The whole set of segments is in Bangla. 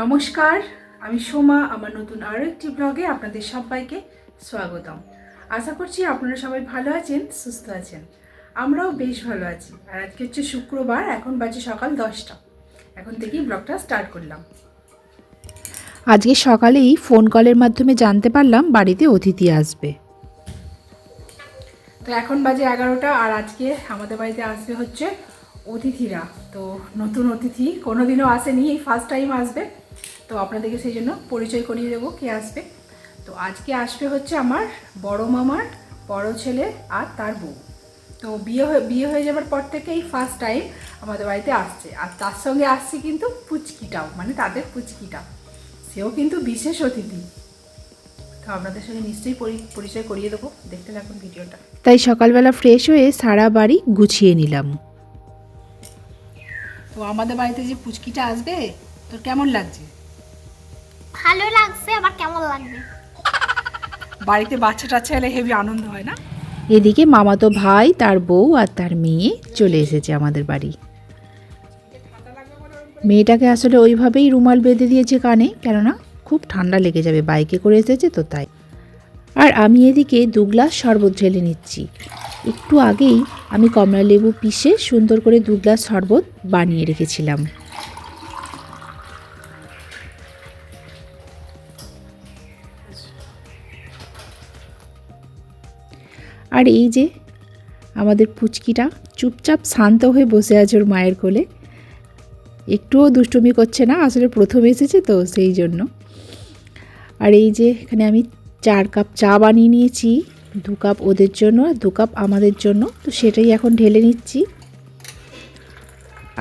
নমস্কার, আমি সোমা, আমার নতুন আরও একটি ব্লগে আপনাদের সবাইকে স্বাগতম। আশা করছি আপনারা সবাই ভালো আছেন, সুস্থ আছেন। আমরাও বেশ ভালো আছি। আর আজকে হচ্ছে শুক্রবার, এখন বাজে সকাল দশটা। এখন থেকেই ব্লগটা স্টার্ট করলাম। আজকে সকালেই ফোন কলের মাধ্যমে জানতে পারলাম বাড়িতে অতিথি আসবে। তো এখন বাজে এগারোটা, আর আজকে আমাদের বাড়িতে আসবে হচ্ছে অতিথিরা। তো নতুন অতিথি, কোনোদিনও আসেনি, এই ফার্স্ট টাইম আসবে। তো আপনাদেরকে সেই জন্য পরিচয় করিয়ে দেবো কে আসবে। তো আজকে আসবে হচ্ছে আমার বড় মামার বড় ছেলে আর তার বউ। তো বিয়ে হয়ে বিয়ে হয়ে যাবার পর থেকে এই ফার্স্ট টাইম আমাদের বাড়িতে আসছে। আর তার সঙ্গে আসছে কিন্তু পুচকিটাও মানে তাদের পুচকিটা। সেও কিন্তু বিশেষ অতিথি। তো আপনাদের সঙ্গে নিশ্চয়ই পরি- পরিচয় করিয়ে দেবো। দেখতে থাকুন ভিডিওটা। তাই সকালবেলা ফ্রেশ হয়ে সারা বাড়ি গুছিয়ে নিলাম। তো আমাদের বাড়িতে যে পুচকিটা আসবে তোর কেমন লাগছে? আবার কেমন লাগবে? বাড়িতে বাচ্চা টাচ্চা এলে হেভি আনন্দ হয় না? এদিকে মামাতো ভাই তার বউ আর তার মেয়ে চলে এসেছে আমাদের বাড়ি। মেয়েটাকে আসলে ওইভাবেই রুমাল বেঁধে দিয়েছে কানে কেননা খুব ঠান্ডা লেগে যাবে বাইকে করে এসেছে তো তাই। আর আমি এদিকে দু গ্লাস শরবত ঢেলে নিচ্ছি। একটু আগেই আমি কমলা লেবু পিষে সুন্দর করে দু গ্লাস শরবত বানিয়ে রেখেছিলাম। আর এই যে আমাদের পুচকিটা চুপচাপ শান্ত হয়ে বসে আছে ওর মায়ের কোলে। একটুও দুষ্টুমি করছে না, আসলে প্রথম এসেছে তো সেই জন্য। আর এই যে এখানে আমি চার কাপ চা বানিয়ে নিয়েছি, দু কাপ ওদের জন্য আর দু কাপ আমাদের জন্য। তো সেটাই এখন ঢেলে নিচ্ছি।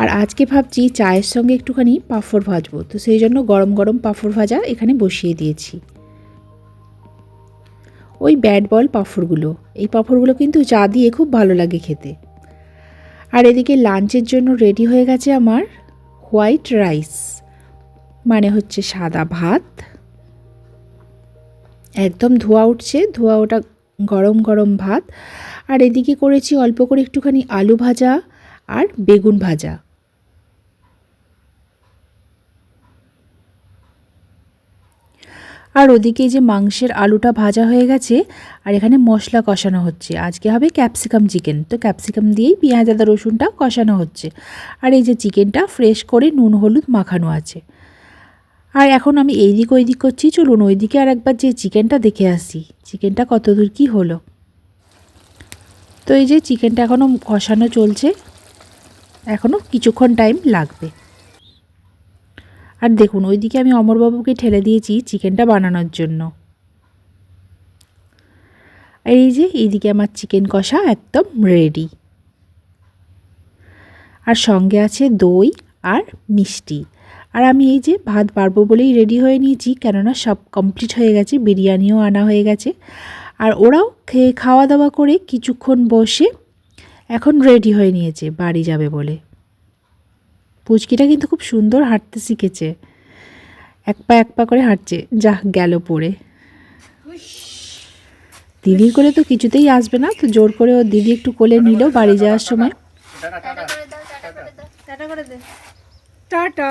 আর আজকে ভাবছি চায়ের সঙ্গে একটুখানি পাঁপড় ভাজবো। তো সেই জন্য গরম গরম পাঁপড় ভাজা এখানে বসিয়ে দিয়েছি। ওই ব্যাট বল পাঁপড়গুলো এই পাঁপড়গুলো কিন্তু চা দিয়ে খুব ভালো লাগে খেতে। আর এদিকে লাঞ্চের জন্য রেডি হয়ে গেছে আমার হোয়াইট রাইস মানে হচ্ছে সাদা ভাত। একদম ধোয়া উঠছে, ধোয়া ওটা গরম গরম ভাত। আর এদিকে করেছি অল্প করে একটুখানি আলু ভাজা আর বেগুন ভাজা। আর ওদিকে যে মাংসের আলুটা ভাজা হয়ে গেছে, আর এখানে মশলা কষানো হচ্ছে। আজকে হবে ক্যাপসিকাম চিকেন। তো ক্যাপসিকাম দিয়েই পেঁয়াজ, আদা, রসুনটা কষানো হচ্ছে। আর এই যে চিকেনটা ফ্রেশ করে নুন, হলুদ মাখানো আছে। আর এখন আমি এই দিক ওই দিক করছি। চলুন ওই দিকে আর একবার যে চিকেনটা দেখে আসি। চিকেনটা কতদূর কি হলো? তো এই যে চিকেনটা এখনও কষানো চলছে। এখনও কিছুক্ষণ টাইম লাগবে। আর দেখুন, ওইদিকে আমি অমরবাবুকে ঠেলে দিয়েছি চিকেনটা বানানোর জন্য। আর এই যে, এইদিকে আমার চিকেন কষা একদম রেডি আর সঙ্গে আছে দই আর মিষ্টি। আর আমি এই যে ভাত পারব বলেই রেডি হয়ে নিয়েছি, কেননা সব কমপ্লিট হয়ে গেছে, বিরিয়ানিও আনা হয়ে গেছে। আর ওরাও খেয়ে, খাওয়া দাওয়া করে কিছুক্ষণ বসে এখন রেডি হয়ে নিয়েছে, বাড়ি যাবে বলে। পুচকিটা কিন্তু খুব সুন্দর হাঁটতে শিখেছে। এক পা এক পা করে হাঁটছে। যা গেল পড়ে। দিদির করে তো কিছুতেই আসবে না তো জোর করে ও দিদি একটু কোলে নিল বাড়ি যাওয়ার সময়। টাটা।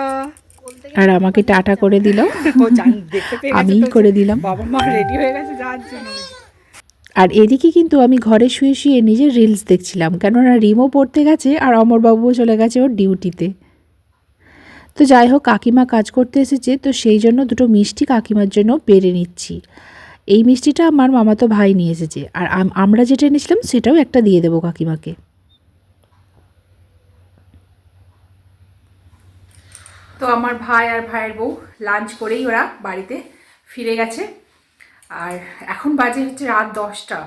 আর আমাকে টাটা করে দিল। আমিই করে দিলাম। বাবা মা রেডি হয়ে গেছে যাওয়ার জন্য। আর এদিকে কিন্তু আমি ঘরে শুয়ে শুয়ে নিজের রিলস দেখছিলাম কেননা রিমও পড়তে গেছে আর অমরবাবুও চলে গেছে ওর ডিউটিতে তো যাই হোক, কাকিমা কাজ করতে এসেছে, তো সেই জন্য দুটো মিষ্টি কাকিমার জন্য পেরে নিচ্ছি। এই মিষ্টিটা আমার মামাতো ভাই নিয়ে এসেছে, আর আমরা যেটা এনেছিলাম সেটাও একটা দিয়ে দেবো কাকিমাকে। তো আমার ভাই আর ভাইয়ের বউ লাঞ্চ করেই ওরা বাড়িতে ফিরে গেছে। আর এখন বাজে হচ্ছে রাত দশটা।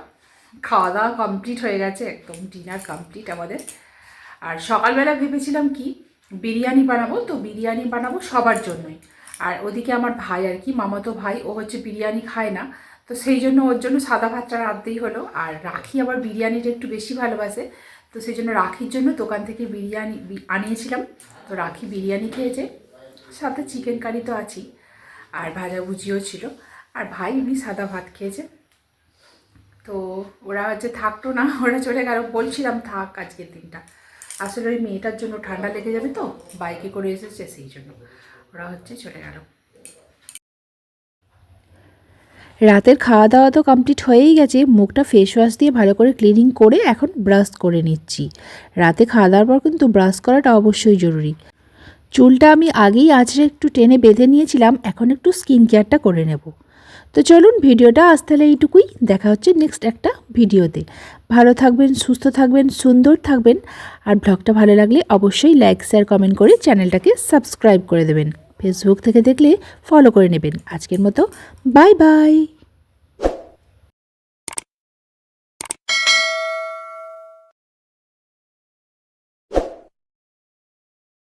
খাওয়া দাওয়া কমপ্লিট হয়ে গেছে, একদম ডিনার কমপ্লিট আমাদের। আর সকালবেলা ভেবেছিলাম কি বিরিয়ানি বানাবো, তো বিরিয়ানি বানাবো সবার জন্যই। আর ওদিকে আমার ভাই আর কি, মামাতো ভাই, ও হচ্ছে বিরিয়ানি খায় না। তো সেই জন্য ওর জন্য সাদা ভাতটা রাঁধতেই হলো। আর রাখি আবার বিরিয়ানিটা একটু বেশি ভালোবাসে। তো সেই জন্য রাখির জন্য দোকান থেকে বিরিয়ানি আনিয়েছিলাম। তো রাখি বিরিয়ানি খেয়েছে। সাথে চিকেন কারি তো আছেই। আর ভাজাভুজিও ছিল। আর ভাই এমনি সাদা ভাত খেয়েছে। তো ওরা হচ্ছে থাকতো না, ওরা চলে গেল। বলছিলাম থাক আজকের দিনটা। আসলে ওই মেয়েটার জন্য ঠান্ডা লেগে যাবে তো, বাইকে করে এসেছে সেই জন্য। ওরা হচ্ছে চলে গেল। রাতের খাওয়া দাওয়া তো কমপ্লিট হয়েই গেছে, মুখটা ফেস ওয়াশ দিয়ে ভালো করে ক্লিনিং করে এখন ব্রাশ করে নিচ্ছি। রাতে খাওয়া দাওয়ার পর কিন্তু ব্রাশ করাটা অবশ্যই জরুরি। চুলটা আমি আগেই আঁচড়ে একটু টেনে বেঁধে নিয়েছিলাম, এখন একটু স্কিন কেয়ারটা করে নেব। তো চলুন ভিডিওটা আজ তাহলে এইটুকুই। দেখা হচ্ছে নেক্সট একটা ভিডিওতে। ভালো থাকবেন, সুস্থ থাকবেন, সুন্দর থাকবেন। আর ব্লগটা ভালো লাগলে অবশ্যই লাইক শেয়ার কমেন্ট করে চ্যানেলটাকে সাবস্ক্রাইব করে দেবেন। ফেসবুক থেকে দেখলে ফলো করে নেবেন। আজকের মতো বাই বাই